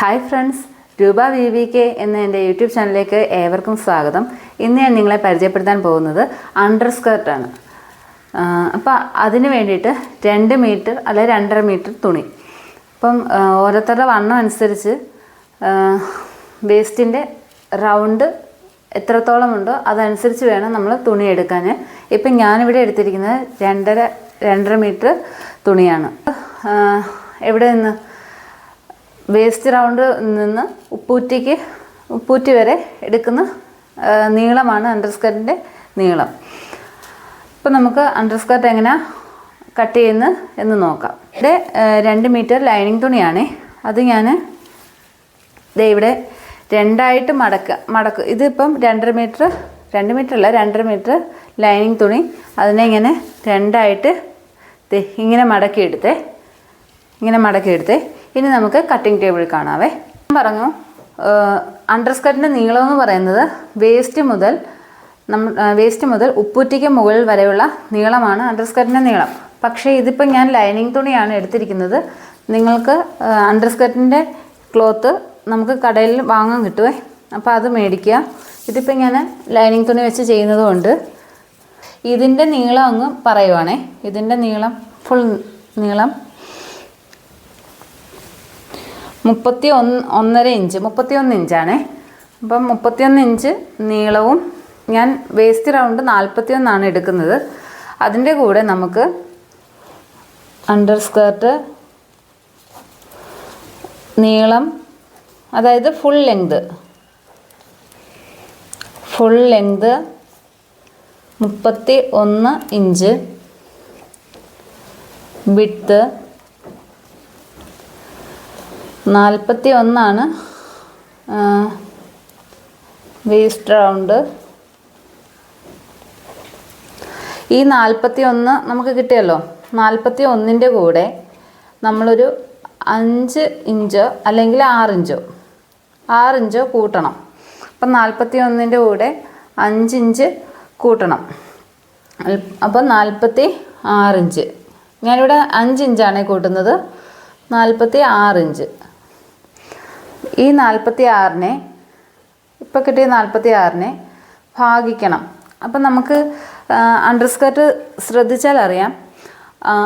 Hi friends Roopa V V K എന്ന എന്റെ YouTube ചാനലിലേക്ക് ഏവർക്കും സ്വാഗതം. ഇന്ന് ഞാൻ നിങ്ങളെ പരിചയപ്പെടുത്താൻ പോകുന്നത് അണ്ടർ സ്കേർട്ടാണ് അപ്പോൾ അതിന് വേണ്ടിയിട്ട് രണ്ട് മീറ്റർ അല്ലെ രണ്ടര മീറ്റർ തുണി. അപ്പം ഓരോരുത്തരുടെ വണ്ണം അനുസരിച്ച് വേസ്റ്റിന്റെ റൗണ്ട് എത്രത്തോളം ഉണ്ടോ അതനുസരിച്ച് വേണം നമ്മൾ തുണി എടുക്കാൻ ഇപ്പം ഞാനിവിടെ എടുത്തിരിക്കുന്നത് രണ്ടര രണ്ടര മീറ്റർ തുണിയാണ്. എവിടെ നിന്ന്? വേസ്റ്റ് റൗണ്ട് നിന്ന് ഉപ്പൂറ്റിക്ക് ഉപ്പൂറ്റി വരെ എടുക്കുന്ന നീളമാണ് അണ്ടർസ്കർട്ടിന്റെ നീളം. ഇപ്പം നമുക്ക് അണ്ടർസ്കർട്ട് എങ്ങനെ കട്ട് ചെയ്യുന്നു എന്ന് നോക്കാം. ഇവിടെ രണ്ട് മീറ്റർ ലൈനിങ് തുണിയാണേ. അത് ഞാൻ ദേ ഇവിടെ രണ്ടായിട്ട് മടക്ക മടക്കുക ഇതിപ്പം രണ്ടര മീറ്റർ രണ്ട് മീറ്റർ അല്ല രണ്ടര മീറ്റർ ലൈനിങ് തുണി. അതിനെ ഇങ്ങനെ രണ്ടായിട്ട് ഇങ്ങനെ മടക്കിയെടുത്തേ. ഇങ്ങനെ മടക്കി എടുത്തേ ഇനി നമുക്ക് കട്ടിംഗ് ടേബിൾ കാണാവേ. പറഞ്ഞു അണ്ടർസ്കർട്ടിന്റെ നീളം എന്ന് പറയുന്നത് വേസ്റ്റ് മുതൽ നമ്മൾ വേസ്റ്റ് മുതൽ ഉപ്പൂറ്റിക്ക് മുകളിൽ വരെയുള്ള നീളമാണ് അണ്ടർസ്കർട്ടിന്റെ നീളം. പക്ഷേ ഇതിപ്പോൾ ഞാൻ ലൈനിങ് തുണിയാണ് എടുത്തിരിക്കുന്നത്. നിങ്ങൾക്ക് അണ്ടർസ്കർട്ടിന്റെ ക്ലോത്ത് നമുക്ക് കടയിൽ വാങ്ങാൻ കിട്ടുമേ അപ്പോൾ അത് മേടിക്കുക. ഇതിപ്പോൾ ഞാൻ ലൈനിങ് തുണി വെച്ച് ചെയ്യുന്നതുകൊണ്ട് ഇതിന്റെ നീളം അങ്ങ് പറയുവാണേ. ഇതിന്റെ നീളം ഫുൾ നീളം. മുപ്പത്തി ഒന്ന് ഒന്നര ഇഞ്ച്. മുപ്പത്തി ഒന്ന് ഇഞ്ചാണേ. അപ്പം മുപ്പത്തിയൊന്ന് ഇഞ്ച് നീളവും ഞാൻ വേസ്റ്റ് റൗണ്ട് നാൽപ്പത്തി ഒന്നാണ് എടുക്കുന്നത്. അതിന്റെ കൂടെ നമുക്ക് അണ്ടർ സ്കേർട്ട് നീളം അതായത് ഫുൾ ലെങ്ത് ഫുൾ ലെങ്ത് മുപ്പത്തി ഒന്ന് ഇഞ്ച്. വിട്ട് നാൽപ്പത്തി ഒന്നാണ് വേസ്റ്റ് റൗണ്ട്. ഈ നാൽപ്പത്തി ഒന്ന് നമുക്ക് കിട്ടിയല്ലോ. നാൽപ്പത്തി ഒന്നിന്റെ കൂടെ നമ്മളൊരു അഞ്ച് ഇഞ്ചോ അല്ലെങ്കിൽ ആറിഞ്ചോ ആറിഞ്ചോ കൂട്ടണം. അപ്പം നാൽപ്പത്തി ഒന്നിന്റെ കൂടെ അഞ്ചിഞ്ച് കൂട്ടണം. അപ്പം നാൽപ്പത്തി ആറിഞ്ച് ഞാനിവിടെ അഞ്ചിഞ്ചാണ് കൂട്ടുന്നത്. നാൽപ്പത്തി ആറിഞ്ച് ഈ നാൽപ്പത്തി ആറിനെ ഇപ്പോൾ കിട്ടിയ നാൽപ്പത്തി ആറിനെ ഭാഗിക്കണം. അപ്പം നമുക്ക് അണ്ടർസ്കേർട്ട് ശ്രദ്ധിച്ചാൽ അറിയാം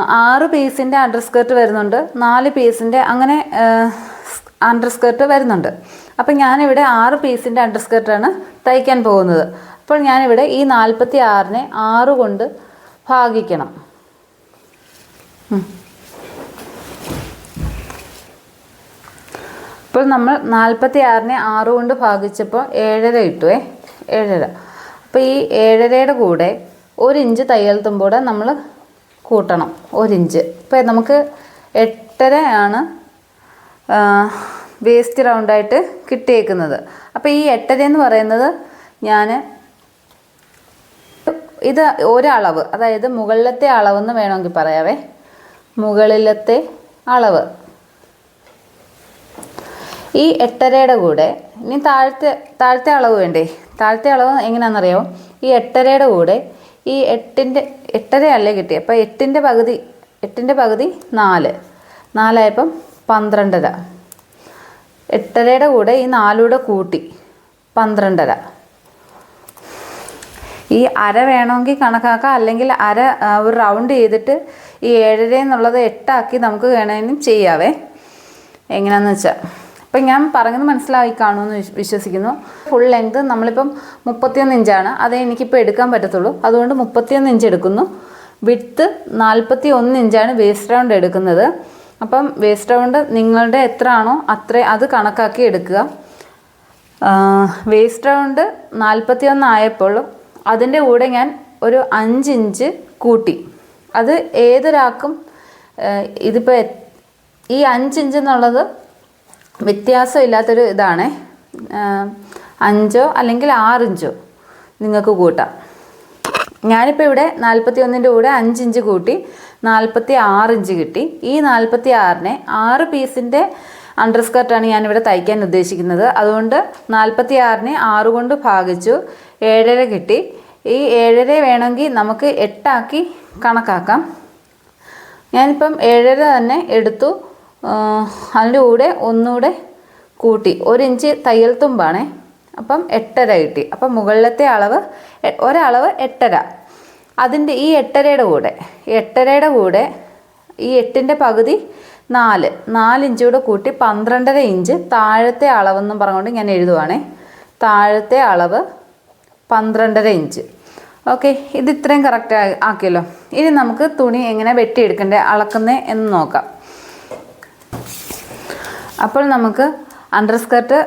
ആറ് പീസിന്റെ അണ്ടർസ്കേർട്ട് വരുന്നുണ്ട് നാല് പീസിന്റെ അങ്ങനെ അണ്ടർസ്കേർട്ട് വരുന്നുണ്ട്. അപ്പം ഞാനിവിടെ ആറ് പീസിന്റെ അണ്ടർസ്കേർട്ടാണ് തയ്ക്കാൻ പോകുന്നത്. അപ്പോൾ ഞാനിവിടെ ഈ നാൽപ്പത്തി ആറിനെ ആറ് കൊണ്ട് ഭാഗിക്കണം. ഇപ്പോൾ നമ്മൾ നാൽപ്പത്തി ആറിനെ ആറ് കൊണ്ട് ഭാഗിച്ചപ്പോൾ ഏഴര കിട്ടുവേ ഏഴര. അപ്പോൾ ഈ ഏഴരയുടെ കൂടെ ഒരു ഇഞ്ച് തയ്യൽ തുമ്പോടെ നമ്മൾ കൂട്ടണം ഒരിഞ്ച് ഇപ്പോൾ നമുക്ക് എട്ടരയാണ് വേസ്റ്റ് റൗണ്ടായിട്ട് കിട്ടിയേക്കുന്നത്. അപ്പോൾ ഈ എട്ടര എന്ന് പറയുന്നത് ഞാൻ ഇത് ഒരളവ് അതായത് മുകളിലത്തെ അളവെന്ന് വേണമെങ്കിൽ പറയാവേ. മുകളിലത്തെ അളവ്. ഈ എട്ടരയുടെ കൂടെ ഇനി താഴത്തെ താഴത്തെ അളവ് വേണ്ടേ? താഴത്തെ അളവ് എങ്ങനെയാണെന്നറിയോ ഈ എട്ടരയുടെ കൂടെ ഈ എട്ടിന്റെ എട്ടരയല്ലേ കിട്ടി അപ്പോൾ എട്ടിന്റെ പകുതി എട്ടിന്റെ പകുതി നാല്. നാലായപ്പം പന്ത്രണ്ടര. എട്ടരയുടെ കൂടെ ഈ നാലൂടെ കൂട്ടി പന്ത്രണ്ടര. ഈ അര വേണമെങ്കിൽ കണക്കാക്കാം. അല്ലെങ്കിൽ അര ഒരു റൗണ്ട് ചെയ്തിട്ട് ഈ ഏഴര എന്നുള്ളത് എട്ടാക്കി നമുക്ക് വേണമെങ്കിലും ചെയ്യാവേ. എങ്ങനെയാണെന്ന് വെച്ചാൽ ഇപ്പം ഞാൻ പറഞ്ഞത് മനസ്സിലായി കാണുമെന്ന് വിശ്വ- വിശ്വസിക്കുന്നു. ഫുൾ ലെങ്ത് നമ്മളിപ്പം മുപ്പത്തിയൊന്ന് ഇഞ്ചാണ് അതേ എനിക്കിപ്പോൾ എടുക്കാൻ പറ്റത്തുള്ളൂ. അതുകൊണ്ട് മുപ്പത്തിയൊന്ന് ഇഞ്ച് എടുക്കുന്നു. വിട്ത്ത് നാൽപ്പത്തി ഒന്ന് ഇഞ്ചാണ് വേസ്റ്റ് റൗണ്ട് എടുക്കുന്നത്. അപ്പം വേസ്റ്റ് റൗണ്ട് നിങ്ങളുടെ എത്ര ആണോ അത്ര അത് കണക്കാക്കി എടുക്കുക. വേസ്റ്റ് റൗണ്ട് നാൽപ്പത്തി ഒന്നായപ്പോൾ അതിന്റെ കൂടെ ഞാൻ ഒരു അഞ്ച് ഇഞ്ച് കൂട്ടി. അത് ഏതൊരാൾക്കും ഇതിപ്പോൾ ഈ അഞ്ച് ഇഞ്ച് എന്നുള്ളത് വ്യത്യാസമില്ലാത്തൊരു ഇതാണ്. അഞ്ചോ അല്ലെങ്കിൽ ആറിഞ്ചോ നിങ്ങൾക്ക് കൂട്ടാം. ഞാനിപ്പോൾ ഇവിടെ നാൽപ്പത്തി ഒന്നിന്റെ കൂടെ അഞ്ചിഞ്ച് കൂട്ടി നാൽപ്പത്തി ആറിഞ്ച് കിട്ടി. ഈ നാൽപ്പത്തി ആറിനെ ആറ് പീസിന്റെ അണ്ടർസ്കർട്ടാണ് ഞാനിവിടെ തയ്ക്കാൻ ഉദ്ദേശിക്കുന്നത്. അതുകൊണ്ട് നാൽപ്പത്തി ആറിനെ ആറ് കൊണ്ട് ഭാഗിച്ചു ഏഴര കിട്ടി. ഈ ഏഴര വേണമെങ്കിൽ നമുക്ക് എട്ടാക്കി കണക്കാക്കാം. ഞാനിപ്പം ഏഴര തന്നെ എടുത്തു. അതിന്റെ കൂടെ ഒന്നുകൂടെ കൂട്ടി. ഒരു ഇഞ്ച് തയ്യൽ തുമ്പാണേ. അപ്പം എട്ടര കിട്ടി. അപ്പം മുകളിലത്തെ അളവ് ഒരളവ് എട്ടര. അതിന്റെ ഈ എട്ടരയുടെ കൂടെ എട്ടരയുടെ കൂടെ ഈ എട്ടിന്റെ പകുതി നാല്. നാലിഞ്ച് കൂടെ കൂട്ടി പന്ത്രണ്ടര ഇഞ്ച് താഴത്തെ അളവെന്നും പറഞ്ഞുകൊണ്ട് ഞാൻ എഴുതുവാണേ. താഴത്തെ അളവ് പന്ത്രണ്ടര ഇഞ്ച്. ഓക്കെ ഇത് ഇത്രയും കറക്റ്റ് ആക്കിയല്ലോ. ഇനി നമുക്ക് തുണി എങ്ങനെ വെട്ടിയെടുക്കണ്ടേ അളക്കുന്നേ എന്ന് നോക്കാം. അപ്പോൾ നമുക്ക് അണ്ടർ സ്കർട്ട്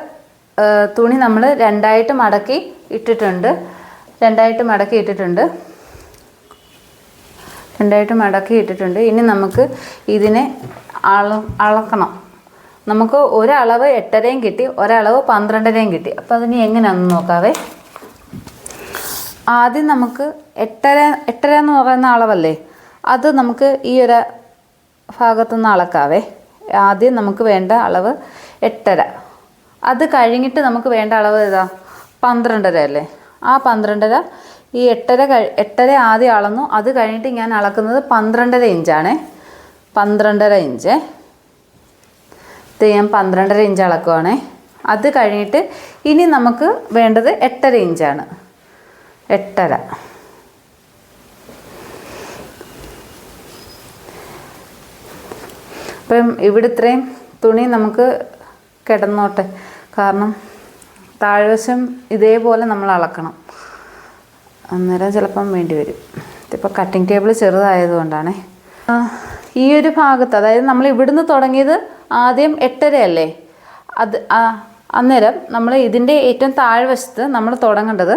തുണി നമ്മൾ രണ്ടായിട്ട് മടക്കി ഇട്ടിട്ടുണ്ട്. രണ്ടായിട്ട് മടക്കി ഇട്ടിട്ടുണ്ട്. രണ്ടായിട്ട് മടക്കി ഇട്ടിട്ടുണ്ട്. ഇനി നമുക്ക് ഇതിനെ അള അളക്കണം. നമുക്ക് ഒരളവ് എട്ടരയും കിട്ടി ഒരളവ് പന്ത്രണ്ടരയും കിട്ടി. അപ്പോൾ അതിന് എങ്ങനെയാണെന്ന് നോക്കാവേ? ആദ്യം നമുക്ക് എട്ടര എട്ടര എന്ന് പറയുന്ന അളവല്ലേ? അത് നമുക്ക് ഈ ഒരു ഭാഗത്തുനിന്ന് അളക്കാവേ. ആദ്യം നമുക്ക് വേണ്ട അളവ് എട്ടര. അത് കഴിഞ്ഞിട്ട് നമുക്ക് വേണ്ട അളവ് ഏതാ? പന്ത്രണ്ടര അല്ലേ? ആ പന്ത്രണ്ടര ഈ എട്ടര കഴി എട്ടര ആദ്യം അളന്നു. അത് കഴിഞ്ഞിട്ട് ഞാൻ അളക്കുന്നത് പന്ത്രണ്ടര ഇഞ്ചാണ്. പന്ത്രണ്ടര ഇഞ്ച്. ഇത് ഞാൻ പന്ത്രണ്ടര ഇഞ്ച് അളക്കുവാണ്. അത് കഴിഞ്ഞിട്ട് ഇനി നമുക്ക് വേണ്ടത് എട്ടര ഇഞ്ചാണ്. എട്ടര. അപ്പം ഇവിടെ ഇത്രയും തുണി നമുക്ക് കിടന്നോട്ടെ. കാരണം താഴ്വശം ഇതേപോലെ നമ്മൾ അളക്കണം. അന്നേരം ചിലപ്പം വേണ്ടി വരും. ഇതിപ്പോൾ കട്ടിംഗ് ടേബിൾ ചെറുതായതുകൊണ്ടാണേ. ഈ ഒരു ഭാഗത്ത് അതായത് നമ്മൾ ഇവിടുന്ന് തുടങ്ങിയത് ആദ്യം എട്ടരയല്ലേ? അത് അന്നേരം നമ്മൾ ഇതിന്റെ ഏറ്റവും താഴ്വശത്ത് നമ്മൾ തുടങ്ങേണ്ടത്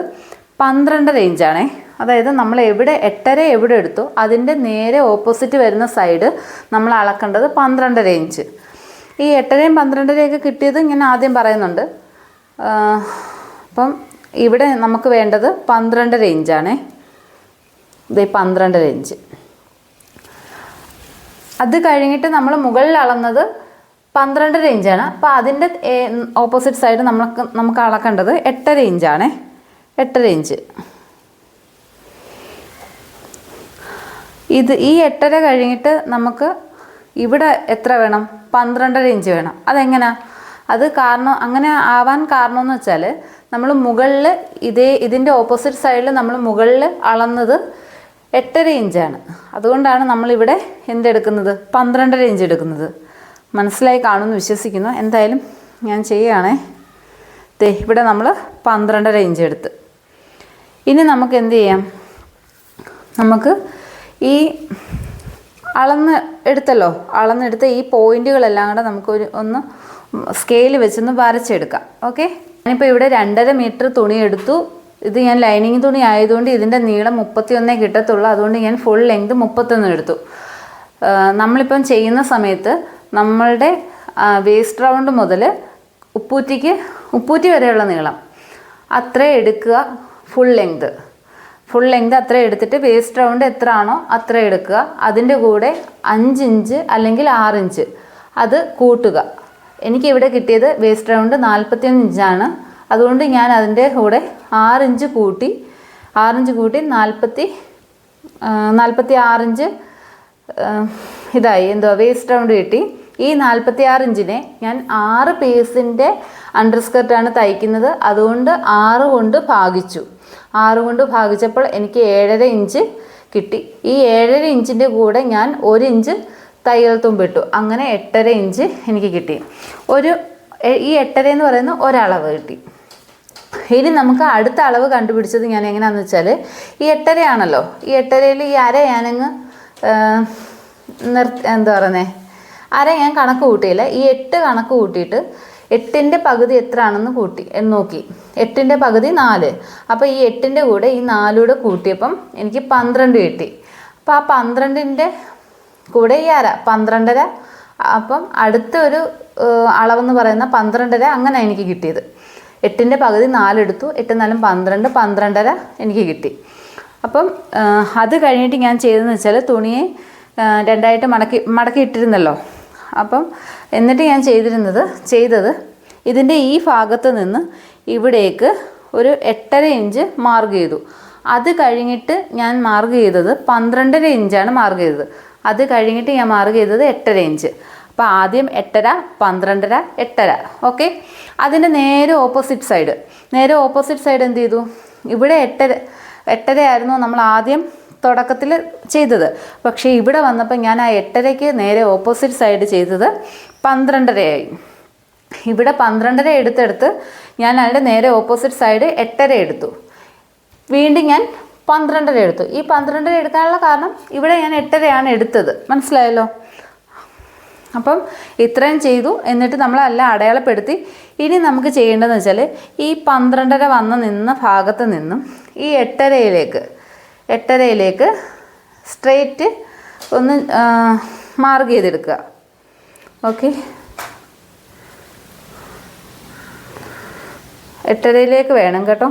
പന്ത്രണ്ടര ഇഞ്ചാണേ അതായത് നമ്മൾ എവിടെ എട്ടര എവിടെ എടുത്തു അതിന്റെ നേരെ ഓപ്പോസിറ്റ് വരുന്ന സൈഡ് നമ്മൾ അളക്കേണ്ടത് പന്ത്രണ്ടര ഇഞ്ച് ഈ എട്ടരയും പന്ത്രണ്ടരയൊക്കെ കിട്ടിയത് ഇങ്ങനെ ആദ്യം പറയുന്നുണ്ട്. അപ്പം ഇവിടെ നമുക്ക് വേണ്ടത് പന്ത്രണ്ടര ഇഞ്ചാണേ ഇത് പന്ത്രണ്ടര ഇഞ്ച് അത് കഴിഞ്ഞിട്ട് നമ്മൾ മുകളിൽ അളന്നത് പന്ത്രണ്ടര ഇഞ്ചാണ് അപ്പോൾ അതിന്റെ ഓപ്പോസിറ്റ് സൈഡ് നമുക്ക് നമുക്ക് അളക്കേണ്ടത് എട്ടര ഇഞ്ചാണേ എട്ടര ഇഞ്ച് ഇത് ഈ എട്ടര കഴിഞ്ഞിട്ട് നമുക്ക് ഇവിടെ എത്ര വേണം? പന്ത്രണ്ടര ഇഞ്ച് വേണം. അതെങ്ങനെ? അത് കാരണം അങ്ങനെ ആവാൻ കാരണം എന്ന് വെച്ചാൽ നമ്മൾ മുകളിൽ ഇതേ ഇതിന്റെ ഓപ്പോസിറ്റ് സൈഡിൽ നമ്മൾ മുകളിൽ അളന്നത് എട്ടര ഇഞ്ചാണ്. അതുകൊണ്ടാണ് നമ്മളിവിടെ എന്തെടുക്കുന്നത്? പന്ത്രണ്ടര ഇഞ്ച് എടുക്കുന്നത്. മനസ്സിലായി കാണുമെന്ന് വിശ്വസിക്കുന്നു. എന്തായാലും ഞാൻ ചെയ്യുകയാണേ. ദേ ഇവിടെ നമ്മൾ പന്ത്രണ്ടര ഇഞ്ച് എടുത്ത്. ഇനി നമുക്ക് എന്ത് ചെയ്യാം? നമുക്ക് ഈ അളന്ന് എടുത്തല്ലോ. അളന്നെടുത്ത ഈ പോയിന്റുകളെല്ലാം കൂടെ നമുക്കൊരു ഒന്ന് സ്കെയിൽ വെച്ചൊന്ന് വരച്ചെടുക്കാം. ഓക്കെ? ഞാനിപ്പോൾ ഇവിടെ രണ്ടര മീറ്റർ തുണി എടുത്തു. ഇത് ഞാൻ ലൈനിങ് തുണി ആയതുകൊണ്ട് ഇതിന്റെ നീളം മുപ്പത്തിയൊന്നേ കിട്ടത്തുള്ളൂ. അതുകൊണ്ട് ഞാൻ ഫുൾ ലെങ്ത് മുപ്പത്തൊന്ന് എടുത്തു. നമ്മളിപ്പം ചെയ്യുന്ന സമയത്ത് നമ്മളുടെ വേസ്റ്റ് റൗണ്ട് മുതൽ ഉപ്പൂറ്റിക്ക് ഉപ്പൂറ്റി വരെയുള്ള നീളം. അത്രേ എടുക്കുക ഫുൾ ലെങ്ത് ഫുൾ ലെങ്ത് അത്ര എടുത്തിട്ട് വേസ്റ്റ് റൗണ്ട് എത്ര ആണോ അത്ര എടുക്കുക. അതിന്റെ കൂടെ അഞ്ച് ഇഞ്ച് അല്ലെങ്കിൽ ആറ് ഇഞ്ച് അത് കൂട്ടുക. എനിക്കിവിടെ കിട്ടിയത് വേസ്റ്റ് റൗണ്ട് നാൽപ്പത്തിയൊന്ന് ഇഞ്ചാണ്. അതുകൊണ്ട് ഞാൻ അതിന്റെ കൂടെ ആറ് ഇഞ്ച് കൂട്ടി ആറിഞ്ച് കൂട്ടി നാൽപ്പത്തി നാൽപ്പത്തി ആറിഞ്ച് ഇതായി. എന്തോ വേസ്റ്റ് റൗണ്ട് കിട്ടി. ഈ നാൽപ്പത്തി ആറ് ഇഞ്ചിനെ ഞാൻ ആറ് പീസിന്റെ അണ്ടർ സ്കർട്ടാണ് തയ്ക്കുന്നത്. അതുകൊണ്ട് ആറ് കൊണ്ട് ഭാഗിച്ചു. ആറ് കൊണ്ട് ഭാഗിച്ചപ്പോൾ എനിക്ക് ഏഴര ഇഞ്ച് കിട്ടി. ഈ ഏഴര ഇഞ്ചിന്റെ കൂടെ ഞാൻ ഒരു ഇഞ്ച് തയ്യൽ തുമ്പിട്ടു അങ്ങനെ എട്ടര ഇഞ്ച് എനിക്ക് കിട്ടി. ഒരു ഈ എട്ടര എന്ന് പറയുന്ന ഒരളവ് കിട്ടി. ഇനി നമുക്ക് അടുത്ത അളവ് കണ്ടുപിടിച്ചത് ഞാൻ എങ്ങനെയാണെന്ന് വെച്ചാൽ ഈ എട്ടരയാണല്ലോ. ഈ എട്ടരയിൽ ഈ അര ഞാനങ്ങ് നിർ എന്താ പറയുന്നത് അര ഞാൻ കണക്ക് കൂട്ടിയില്ല. ഈ എട്ട് കണക്ക് കൂട്ടിയിട്ട് എട്ടിന്റെ പകുതി എത്ര ആണെന്ന് കൂട്ടി നോക്കി. എട്ടിന്റെ പകുതി നാല്. അപ്പോൾ ഈ എട്ടിന്റെ കൂടെ ഈ നാലൂടെ കൂട്ടിയപ്പം എനിക്ക് പന്ത്രണ്ട് കിട്ടി. അപ്പോൾ ആ പന്ത്രണ്ടിന്റെ കൂടെ ഈ അര പന്ത്രണ്ടര അപ്പം അടുത്ത ഒരു അളവെന്ന് പറയുന്ന പന്ത്രണ്ടര അങ്ങനെ എനിക്ക് കിട്ടിയത്. എട്ടിന്റെ പകുതി നാലെടുത്തു എട്ട് നാലും പന്ത്രണ്ട് പന്ത്രണ്ടര എനിക്ക് കിട്ടി. അപ്പം അത് കഴിഞ്ഞിട്ട് ഞാൻ ചെയ്തതെന്ന് വെച്ചാൽ തുണിയെ രണ്ടായിട്ട് മടക്കി മടക്കി ഇട്ടിരുന്നല്ലോ. അപ്പം എന്നിട്ട് ഞാൻ ചെയ്തിരുന്നത് ചെയ്തത് ഇതിന്റെ ഈ ഭാഗത്ത് നിന്ന് ഇവിടേക്ക് ഒരു എട്ടര ഇഞ്ച് മാർക്ക് ചെയ്തു. അത് കഴിഞ്ഞിട്ട് ഞാൻ മാർക്ക് ചെയ്തത് പന്ത്രണ്ടര ഇഞ്ചാണ് മാർക്ക് ചെയ്തത്. അത് കഴിഞ്ഞിട്ട് ഞാൻ മാർക്ക് ചെയ്തത് എട്ടര ഇഞ്ച് അപ്പോൾ ആദ്യം എട്ടര പന്ത്രണ്ടര എട്ടര. ഓക്കെ അതിന്റെ നേരെ ഓപ്പോസിറ്റ് സൈഡ് നേരെ ഓപ്പോസിറ്റ് സൈഡ് എന്ത് ചെയ്തു? ഇവിടെ എട്ടര എട്ടരയായിരുന്നു നമ്മൾ ആദ്യം തുടക്കത്തിൽ ചെയ്തത്. പക്ഷേ ഇവിടെ വന്നപ്പോൾ ഞാൻ ആ എട്ടരയ്ക്ക് നേരെ ഓപ്പോസിറ്റ് സൈഡ് ചെയ്തത് പന്ത്രണ്ടരയായി. ഇവിടെ പന്ത്രണ്ടര എടുത്തെടുത്ത് ഞാൻ അതിന്റെ നേരെ ഓപ്പോസിറ്റ് സൈഡ് എട്ടര എടുത്തു. വീണ്ടും ഞാൻ പന്ത്രണ്ടര എടുത്തു. ഈ പന്ത്രണ്ടര എടുക്കാനുള്ള കാരണം ഇവിടെ ഞാൻ എട്ടരയാണ് എടുത്തത്. മനസ്സിലായല്ലോ? അപ്പം ഇത്രയും ചെയ്തു. എന്നിട്ട് നമ്മളെല്ലാം അടയാളപ്പെടുത്തി. ഇനി നമുക്ക് ചെയ്യേണ്ടതെന്ന് വെച്ചാൽ ഈ പന്ത്രണ്ടര വന്ന് നിന്ന ഭാഗത്ത് നിന്നും ഈ എട്ടരയിലേക്ക് എട്ടരയിലേക്ക് സ്ട്രെയിറ്റ് ഒന്ന് മാർക്ക് ചെയ്തെടുക്കുക. ഓക്കെ. എട്ടരയിലേക്ക് വേണം കേട്ടോ.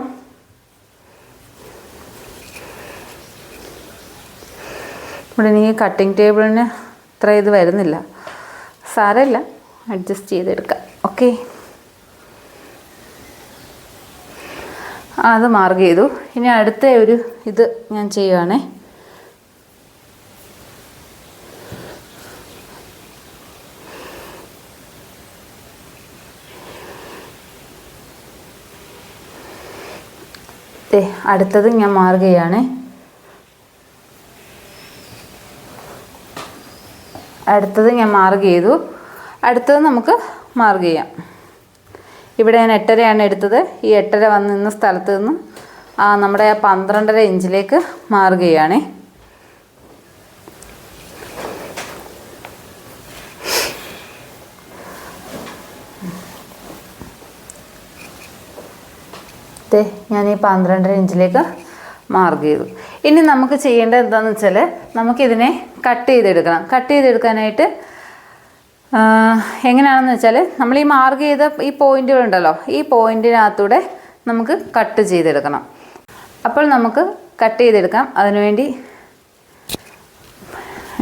ഇവിടെ എനിക്ക് കട്ടിങ് ടേബിളിന് ഇത്ര ഇത് വരുന്നില്ല. സാരമില്ല. അഡ്ജസ്റ്റ് ചെയ്തെടുക്കാം. ഓക്കെ. അത് മാർക്ക് ചെയ്തു. ഇനി അടുത്ത ഒരു ഇത് ഞാൻ ചെയ്യുവാണേ. അടുത്തത് ഞാൻ ചെയ്യുകയാണേ അടുത്തത് ഞാൻ മാർക്ക് ചെയ്തു. അടുത്തത് നമുക്ക് മാർക്ക് ചെയ്യാം. ഇവിടെ ഞാൻ എട്ടരയാണ് എടുത്തത്. ഈ എട്ടര വന്ന് നിന്ന സ്ഥലത്ത് നിന്നും ആ നമ്മുടെ പന്ത്രണ്ടര ഇഞ്ചിലേക്ക് മാറുകയാണ്. ദേ ഞാൻ ഈ പന്ത്രണ്ടര ഇഞ്ചിലേക്ക് മാർക്ക് ചെയ്തു ഇനി നമുക്ക് ചെയ്യേണ്ടത് എന്താണെന്ന് വെച്ചാൽ നമുക്കിതിനെ കട്ട് ചെയ്തെടുക്കണം. കട്ട് ചെയ്തെടുക്കാനായിട്ട് എങ്ങനെയാണെന്ന് വെച്ചാൽ നമ്മൾ ഈ മാർക്ക് ചെയ്ത ഈ പോയിന്റുകളുണ്ടല്ലോ ഈ പോയിന്റിനകത്തൂടെ നമുക്ക് കട്ട് ചെയ്തെടുക്കണം. അപ്പോൾ നമുക്ക് കട്ട് ചെയ്തെടുക്കാം. അതിനുവേണ്ടി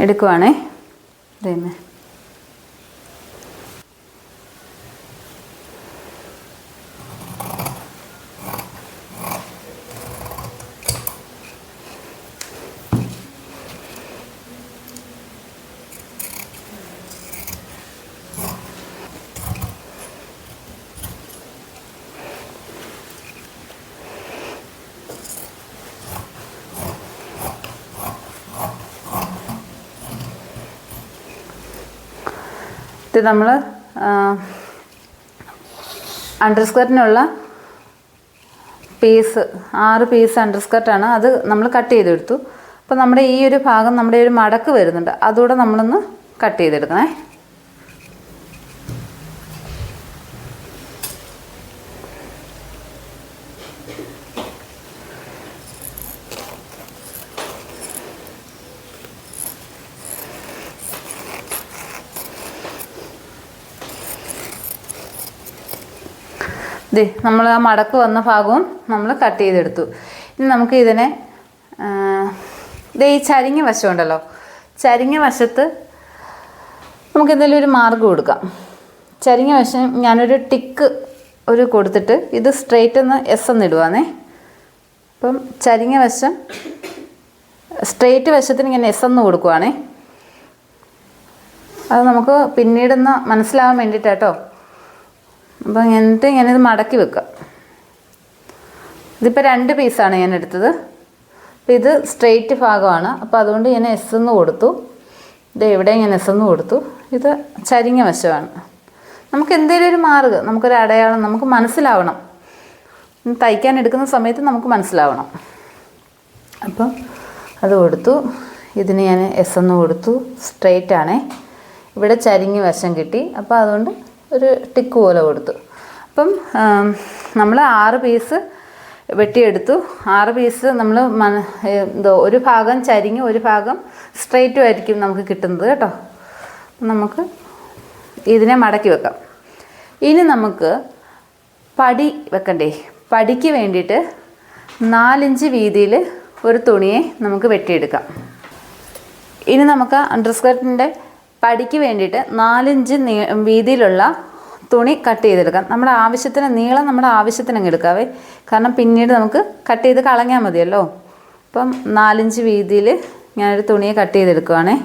എടുക്കുവാണേ. ഇതേമേ ഇത് നമ്മൾ അണ്ടർസ്കർട്ടിനുള്ള പീസ് ആറ് പീസ് അണ്ടർസ്കർട്ടാണ് അത് നമ്മൾ കട്ട് ചെയ്തെടുത്തു. അപ്പോൾ നമ്മുടെ ഈ ഒരു ഭാഗം നമ്മുടെ ഒരു മടക്ക് വരുന്നുണ്ട്. അതുകൂടെ നമ്മളൊന്ന് കട്ട് ചെയ്തെടുക്കണേ. ദേ നമ്മൾ ആ മടക്ക് വന്ന ഭാഗവും നമ്മൾ കട്ട് ചെയ്തെടുത്തു. ഇനി നമുക്ക് ഇതിനെ ഇത് ഈ ചരിഞ്ഞ വശമുണ്ടല്ലോ ചരിഞ്ഞ വശത്ത് നമുക്ക് എന്തെങ്കിലും ഒരു മാർഗ് കൊടുക്കാം. ചരിഞ്ഞ വശം ഞാനൊരു ടിക്ക് ഒരു കൊടുത്തിട്ട് ഇത് സ്ട്രെയിറ്റ് എന്ന് എസ് എന്ന് ഇടുവാന്നേ. അപ്പം ചരിഞ്ഞ വശം സ്ട്രെയിറ്റ് വശത്തിന് ഇങ്ങനെ എസ് എന്ന് കൊടുക്കുവാണേ. അത് നമുക്ക് പിന്നീടൊന്ന് മനസ്സിലാവാൻ വേണ്ടിയിട്ടാട്ടോ. അപ്പോൾ എന്നിട്ട് ഇത് മടക്കി വെക്കുക. ഇതിപ്പോൾ രണ്ട് പീസാണ് ഞാൻ എടുത്തത്. അപ്പോൾ ഇത് സ്ട്രെയിറ്റ് ഭാഗമാണ്. അപ്പോൾ അതുകൊണ്ട് ഞാൻ എസ് എന്ന് കൊടുത്തു. ഇത് എവിടെ ഞാൻ എസ് എന്ന് കൊടുത്തു. ഇത് ചരിഞ്ഞ വശമാണ്. നമുക്ക് എന്തെങ്കിലും ഒരു മാർഗ് നമുക്കൊരു അടയാളം നമുക്ക് മനസ്സിലാവണം. തയ്ക്കാൻ എടുക്കുന്ന സമയത്ത് നമുക്ക് മനസ്സിലാവണം. അപ്പം അത് കൊടുത്തു. ഇതിന് ഞാൻ എസ് എന്ന് കൊടുത്തു. സ്ട്രെയിറ്റ് ആണേ. ഇവിടെ ചരിഞ്ഞ് വശം കിട്ടി. അപ്പോൾ അതുകൊണ്ട് ഒരു ടിക്ക് പോലെ കൊടുത്തു. അപ്പം നമ്മൾ ആറ് പീസ് വെട്ടിയെടുത്തു. ആറ് പീസ് നമ്മൾ മന എന്തോ ഒരു ഭാഗം ചരിഞ്ഞ് ഒരു ഭാഗം സ്ട്രെയിറ്റും ആയിരിക്കും നമുക്ക് കിട്ടുന്നത് കേട്ടോ. നമുക്ക് ഇതിനെ മടക്കി വെക്കാം. ഇനി നമുക്ക് പടി വെക്കണ്ടേ? പടിക്ക് വേണ്ടിയിട്ട് നാലിഞ്ച് വീതിയിൽ ഒരു തുണിയെ നമുക്ക് വെട്ടിയെടുക്കാം. ഇനി നമുക്ക് അണ്ടർസ്കർട്ടിന്റെ പടിക്ക് വേണ്ടിയിട്ട് നാലിഞ്ച് നീ വീതിയിലുള്ള തുണി കട്ട് ചെയ്തെടുക്കാം. നമ്മുടെ ആവശ്യത്തിന് നീളം നമ്മുടെ ആവശ്യത്തിന് അങ്ങ് എടുക്കാവേ. കാരണം പിന്നീട് നമുക്ക് കട്ട് ചെയ്ത് കളഞ്ഞാൽ മതിയല്ലോ. അപ്പം നാലിഞ്ച് വീതിയിൽ ഞാനൊരു തുണിയെ കട്ട് ചെയ്തെടുക്കുവാണേ.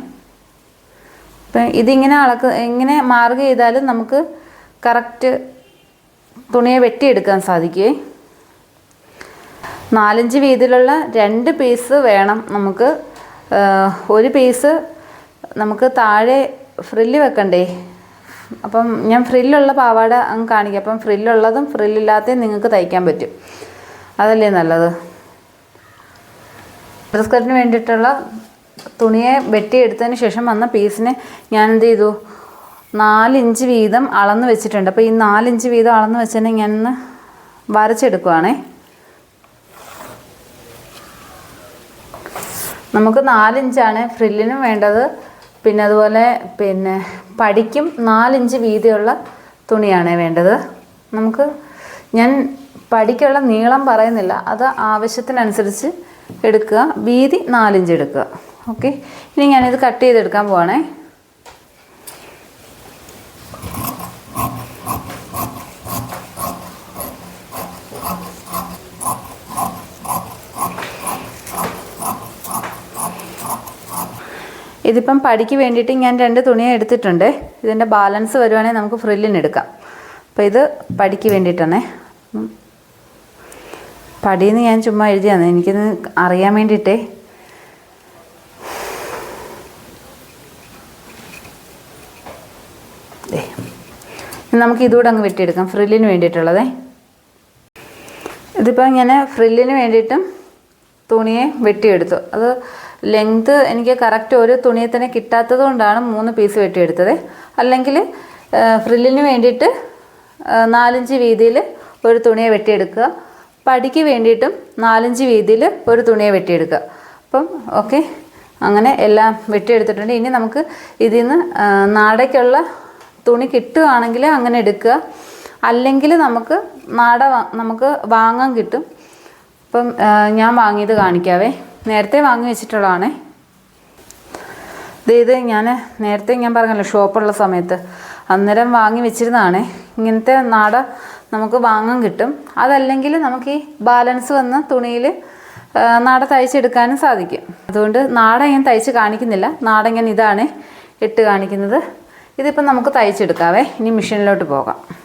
അപ്പം ഇതിങ്ങനെ അളക്ക് ഇങ്ങനെ മാർഗ് ചെയ്താലും നമുക്ക് കറക്റ്റ് തുണിയെ വെട്ടിയെടുക്കാൻ സാധിക്കുമേ നാലഞ്ച് വീതിയിലുള്ള രണ്ട് പീസ് വേണം നമുക്ക് ഒരു പീസ് നമുക്ക് താഴെ ഫ്രില്ല് വെക്കണ്ടേ? അപ്പം ഞാൻ ഫ്രില്ലുള്ള പാവാട അങ്ങ് കാണിക്കാം. അപ്പം ഫ്രില്ലുള്ളതും ഫ്രില്ലില്ലാത്തതും നിങ്ങൾക്ക് തയ്ക്കാൻ പറ്റും. അതല്ലേ നല്ലത്? ഡ്രസ് കട്ടിന് വേണ്ടിയിട്ടുള്ള തുണിയെ വെട്ടിയെടുത്തതിന് ശേഷം വന്ന പീസിനെ ഞാൻ എന്ത് ചെയ്തു? നാലിഞ്ച് വീതം അളന്ന് വെച്ചിട്ടുണ്ട്. അപ്പോൾ ഈ നാലിഞ്ച് വീതം അളന്ന് വെച്ചതിനെ ഞാനൊന്ന് വരച്ചെടുക്കുവാണേ. നമുക്ക് നാലിഞ്ചാണ് ഫ്രില്ലിനും വേണ്ടത്. പിന്നെ അതുപോലെ പിന്നെ പടിക്കും നാലിഞ്ച് വീതിയുള്ള തുണിയാണ് വേണ്ടത്. നമുക്ക് ഞാൻ പടിക്കുള്ള നീളം പറയുന്നില്ല. അത് ആവശ്യത്തിനനുസരിച്ച് എടുക്കുക. വീതി നാലിഞ്ച് എടുക്കുക. ഓക്കെ? ഇനി ഞാനിത് കട്ട് ചെയ്തെടുക്കാൻ പോവാണേ. ഇതിപ്പം പടിക്ക് വേണ്ടിയിട്ട് ഞാൻ രണ്ട് തുണിയെ എടുത്തിട്ടുണ്ട്. ഇതിന്റെ ബാലൻസ് വരുവാണെങ്കിൽ നമുക്ക് ഫ്രില്ലിന് എടുക്കാം. അപ്പോൾ ഇത് പടിക്ക് വേണ്ടിയിട്ടാണേ. പടിയെന്ന് ഞാൻ ചുമ്മാ എഴുതിയാണ് എനിക്കിത് അറിയാൻ വേണ്ടിയിട്ടേ. നമുക്ക് ഇതുകൂടെ അങ്ങ് വെട്ടിയെടുക്കാം. ഫ്രില്ലിന് വേണ്ടിയിട്ടുള്ളതേ. ഇതിപ്പോൾ ഇങ്ങനെ ഫ്രില്ലിന് വേണ്ടിയിട്ടും തുണിയെ വെട്ടിയെടുത്തു. അത് ലെങ്ത് എനിക്ക് കറക്റ്റ് ഒരു തുണിയെ തന്നെ കിട്ടാത്തത് കൊണ്ടാണ് മൂന്ന് പീസ് വെട്ടിയെടുത്തത്. അല്ലെങ്കിൽ ഫ്രില്ലിന് വേണ്ടിയിട്ട് നാലഞ്ച് വീതിയിൽ ഒരു തുണിയെ വെട്ടിയെടുക്കുക. പടിക്ക് വേണ്ടിയിട്ടും നാലഞ്ച് വീതിയിൽ ഒരു തുണിയെ വെട്ടിയെടുക്കുക. അപ്പം ഓക്കെ അങ്ങനെ എല്ലാം വെട്ടിയെടുത്തിട്ടുണ്ട്. ഇനി നമുക്ക് ഇതിൽ നിന്ന് നാടയ്ക്കുള്ള തുണി കിട്ടുകയാണെങ്കിൽ അങ്ങനെ എടുക്കുക. അല്ലെങ്കിൽ നമുക്ക് നാട നമുക്ക് വാങ്ങാൻ കിട്ടും. അപ്പം ഞാൻ വാങ്ങിയത് കാണിക്കാവേ. നേരത്തെ വാങ്ങി വെച്ചിട്ടുള്ളതാണേ. ദേ ഇത് ഞാൻ നേരത്തെ ഞാൻ പറഞ്ഞല്ലോ ഷോപ്പുള്ള സമയത്ത്. അന്നേരം വാങ്ങി വെച്ചിരുന്നതാണ്. ഇങ്ങനത്തെ നാട നമുക്ക് വാങ്ങാൻ കിട്ടും. അതല്ലെങ്കിൽ നമുക്ക് ഈ ബാലൻസ് വന്ന് തുണിയിൽ നാട തയ്ച്ചെടുക്കാനും സാധിക്കും. അതുകൊണ്ട് നാട ഞാൻ തയ്ച്ച് കാണിക്കുന്നില്ല. നാട ഞാൻ ഇതാണ് ഇട്ട് കാണിക്കുന്നത്. ഇതിപ്പം നമുക്ക് തയ്ച്ചെടുക്കാവേ. ഇനി മെഷീനിലോട്ട് പോകാം.